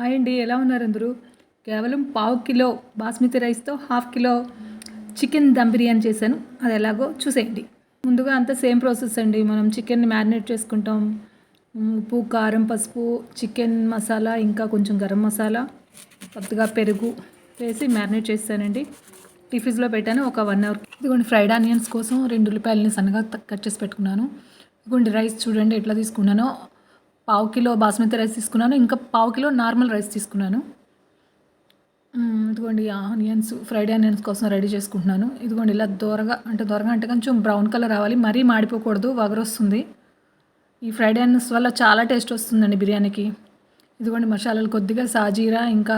Hi అండి ఎలా ఉన్నారు అందరూ? కేవలం పావు కిలో బాస్మతి రైస్తో half kilo chicken dum biryani చేశాను. అది ఎలాగో చూసేయండి. ముందుగా అంతా సేమ్ ప్రాసెస్ అండి. మనం చికెన్ని మ్యారినేట్ చేసుకుంటాం. ఉప్పు కారం పసుపు చికెన్ మసాలా ఇంకా కొంచెం గరం మసాలా కొత్తగా పెరుగు వేసి మ్యారినేట్ చేస్తానండి. టిఫిన్స్లో పెట్టాను ఒక వన్ అవర్. ఇదిగోండి ఫ్రైడ్ ఆనియన్స్ కోసం రెండు ఉల్లిపాయలని సన్నగా కట్ చేసి పెట్టుకున్నాను. ఇదిగోండి రైస్ చూడండి ఎట్లా తీసుకున్నానో. పావు కిలో బాస్మతి రైస్ తీసుకున్నాను. ఇంకా పావు కిలో నార్మల్ రైస్ తీసుకున్నాను. ఇదిగోండి ఆనియన్స్ ఫ్రైడ్ ఆనియన్స్ కోసం రెడీ చేసుకుంటున్నాను. ఇదిగోండి ఇలా దూరగా అంటే దూరగా అంటే కొంచెం బ్రౌన్ కలర్ రావాలి. మరీ మాడిపోకూడదు వగరొస్తుంది. ఈ ఫ్రైడ్ ఆనియన్స్ వల్ల చాలా టేస్ట్ వస్తుందండి బిర్యానీకి. ఇదిగోండి మసాలాలు కొద్దిగా సాజీరా ఇంకా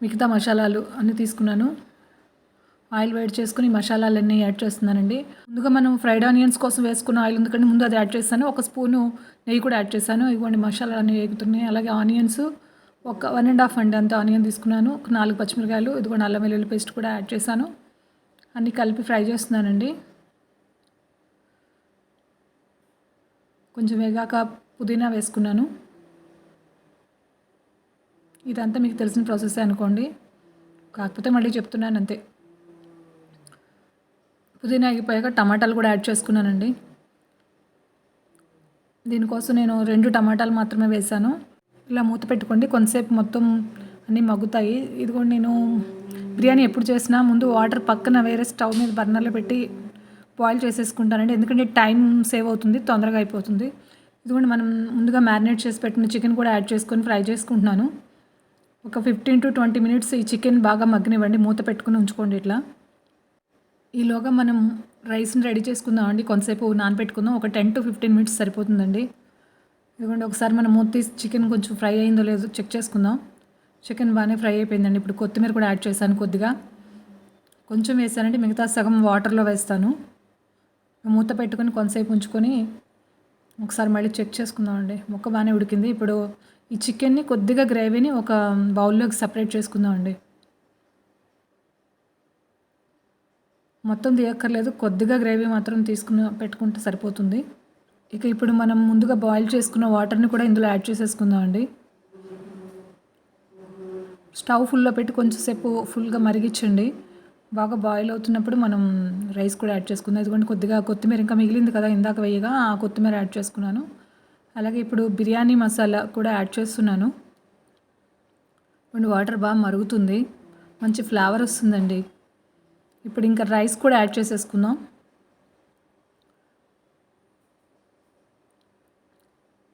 మిగతా మసాలాలు అన్నీ తీసుకున్నాను. ఆయిల్ వేడి చేసుకుని మసాలాలన్నీ యాడ్ చేస్తున్నానండి. ముందుగా మనం ఫ్రైడ్ ఆనియన్స్ కోసం వేసుకున్న ఆయిల్ ఎందుకంటే ముందు అది యాడ్ చేస్తాను ఒక స్పూను నెయ్యి కూడా యాడ్ చేశాను. ఇవ్వండి మసాలాలు అన్నీ వేగుతున్నాయి. అలాగే ఆనియన్స్ ఒక వన్ అండ్ హాఫ్ అండి అంత ఆనియన్ తీసుకున్నాను. ఒక నాలుగు పచ్చిమిరకాయలు ఇదిగోండి అల్లం వెల్లుల్లి పేస్ట్ కూడా యాడ్ చేశాను. అన్నీ కలిపి ఫ్రై చేస్తున్నానండి. కొంచెం వేగాక పుదీనా వేసుకున్నాను. ఇదంతా మీకు తెలిసిన ప్రాసెస్ అనుకోండి. కాకపోతే మళ్ళీ చెప్తున్నాను అంతే. పుదీనా అయిపోయాక టమాటాలు కూడా యాడ్ చేసుకున్నానండి. దీనికోసం నేను రెండు టమాటాలు మాత్రమే వేశాను. ఇలా మూత పెట్టుకోండి. కొంతసేపు మొత్తం అన్నీ మగ్గుతాయి. ఇదిగోండి నేను బిర్యానీ ఎప్పుడు చేసినా ముందు వాటర్ పక్కన వేరే స్టవ్ మీద బర్నర్లో పెట్టి బాయిల్ చేసేసుకుంటానండి. ఎందుకంటే టైం సేవ్ అవుతుంది తొందరగా అయిపోతుంది. ఇదిగోండి మనం ముందుగా మ్యారినేట్ చేసి పెట్టిన చికెన్ కూడా యాడ్ చేసుకొని ఫ్రై చేసుకుంటున్నాను. ఒక ఫిఫ్టీన్ టు ట్వంటీ మినిట్స్ ఈ చికెన్ బాగా మగ్గనివ్వండి. మూత పెట్టుకుని ఉంచుకోండి ఇట్లా. ఈలోగా మనం రైస్ని రెడీ చేసుకుందాం అండి కొంతసేపు నానబెట్టుకుందాం. ఒక టెన్ టు ఫిఫ్టీన్ మినిట్స్ సరిపోతుందండి. ఇదిగోండి ఒకసారి మనం మూతి చికెన్ కొంచెం ఫ్రై అయిందో లేదో చెక్ చేసుకుందాం. చికెన్ బాగానే ఫ్రై అయిపోయిందండి. ఇప్పుడు కొత్తిమీర కూడా యాడ్ చేశాను కొద్దిగా. కొంచెం వేసానండి. మిగతా సగం వాటర్లో వేస్తాను. మూత పెట్టుకొని కొంతసేపు ఉంచుకొని ఒకసారి మళ్ళీ చెక్ చేసుకుందామండి. ముక్క బాగానే ఉడికింది. ఇప్పుడు ఈ చికెన్ని కొద్దిగా గ్రేవీని ఒక బౌల్లోకి సపరేట్ చేసుకుందామండి. మొత్తం తీయక్కర్లేదు. కొద్దిగా గ్రేవీ మాత్రం తీసుకుని పెట్టుకుంటే సరిపోతుంది. ఇక ఇప్పుడు మనం ముందుగా బాయిల్ చేసుకున్న వాటర్ని కూడా ఇందులో యాడ్ చేసేసుకుందామండి స్టవ్ ఫుల్లో పెట్టి కొంచెంసేపు ఫుల్గా మరిగించండి. బాగా బాయిల్ అవుతున్నప్పుడు మనం రైస్ కూడా యాడ్ చేసుకుందాం. ఎందుకంటే కొద్దిగా కొత్తిమీర ఇంకా మిగిలింది కదా ఇందాక వేయగా ఆ కొత్తిమీర యాడ్ చేసుకున్నాను. అలాగే ఇప్పుడు బిర్యానీ మసాలా కూడా యాడ్ చేస్తున్నాను. వాటర్ బాగా మరుగుతుంది. మంచి ఫ్లేవర్ వస్తుందండి. ఇప్పుడు ఇంకా రైస్ కూడా యాడ్ చేసేసుకుందాం.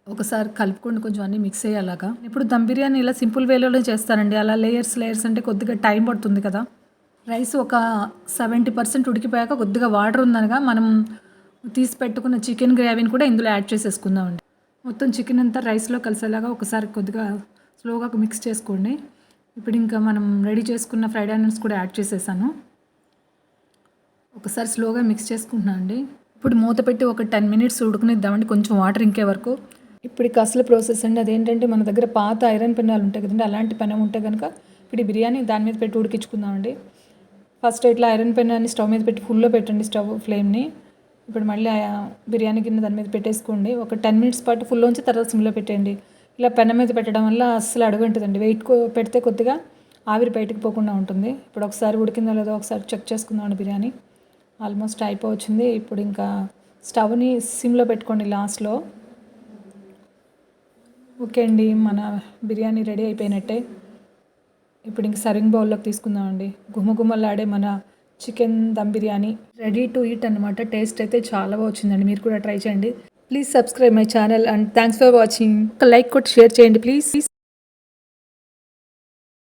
ఒకసారి కలుపుకొని కొంచెం అన్నీ మిక్స్ అయ్యేలాగా. ఇప్పుడు దమ్ బిర్యానీ ఇలా సింపుల్ వేలోనే చేస్తానండి అలా లేయర్స్ లేయర్స్ అంటే కొద్దిగా టైం పడుతుంది కదా. రైస్ ఒక సెవెంటీ పర్సెంట్ ఉడికిపోయాక కొద్దిగా వాటర్ ఉందనగా మనం తీసి పెట్టుకున్న చికెన్ గ్రేవీని కూడా ఇందులో యాడ్ చేసేసుకుందామండి. మొత్తం చికెన్ అంతా రైస్లో కలిసేలాగా ఒకసారి కొద్దిగా స్లోగా మిక్స్ చేసుకోండి. ఇప్పుడు ఇంకా మనం రెడీ చేసుకున్న ఫ్రైడ్ ఆనియన్స్ కూడా యాడ్ చేసేసాను. ఒకసారి స్లోగా మిక్స్ చేసుకుంటున్నాను అండి. ఇప్పుడు మూత పెట్టి ఒక టెన్ మినిట్స్ ఉడుకునిద్దామండి. కొంచెం వాటర్ ఇంకే వరకు. ఇప్పుడు ఇక అసలు ప్రాసెస్ అండి. అదేంటంటే మన దగ్గర పాత ఐరన్ పెన్నాలు ఉంటాయి కదండి. అలాంటి పెనం ఉంటే కనుక ఇప్పుడు ఈ బిర్యానీ దాని మీద పెట్టి ఉడికించుకుందామండి. ఫస్ట్ ఇట్లా ఐరన్ పెన్నాన్ని స్టవ్ మీద పెట్టి ఫుల్లో పెట్టండి స్టవ్ ఫ్లేమ్ని. ఇప్పుడు మళ్ళీ బిర్యానీ గిన్నె దాని మీద పెట్టేసుకోండి. ఒక టెన్ మినిట్స్ పాటు ఫుల్ ఉంచి తర్వాత సిమ్లో పెట్టండి ఇలా పెనం మీద పెట్టడం వల్ల అస్సలు అడుగుంటుందండి. వెయిట్ పెడితే కొద్దిగా ఆవిరి బయటకు పోకుండా ఉంటుంది. ఇప్పుడు ఒకసారి ఉడికిందో లేదో ఒకసారి చెక్ చేసుకుందామండి బిర్యానీ. ఆల్మోస్ట్ అయిపోవచ్చింది. ఇప్పుడు ఇంకా స్టవ్ని సిమ్లో పెట్టుకోండి లాస్ట్లో. ఓకే అండి మన బిర్యానీ రెడీ అయిపోయినట్టే. ఇప్పుడు ఇంక సర్వింగ్ బౌల్లోకి తీసుకుందామండి. గుమగుమలాడే మన chicken dum biryani. Ready to eat అనమాట టేస్ట్ అయితే చాలా వచ్చిందండి. మీరు కూడా ట్రై చేయండి. Please subscribe my channel and thanks for watching. ఒక లైక్ కొట్టి షేర్ చేయండి ప్లీజ్.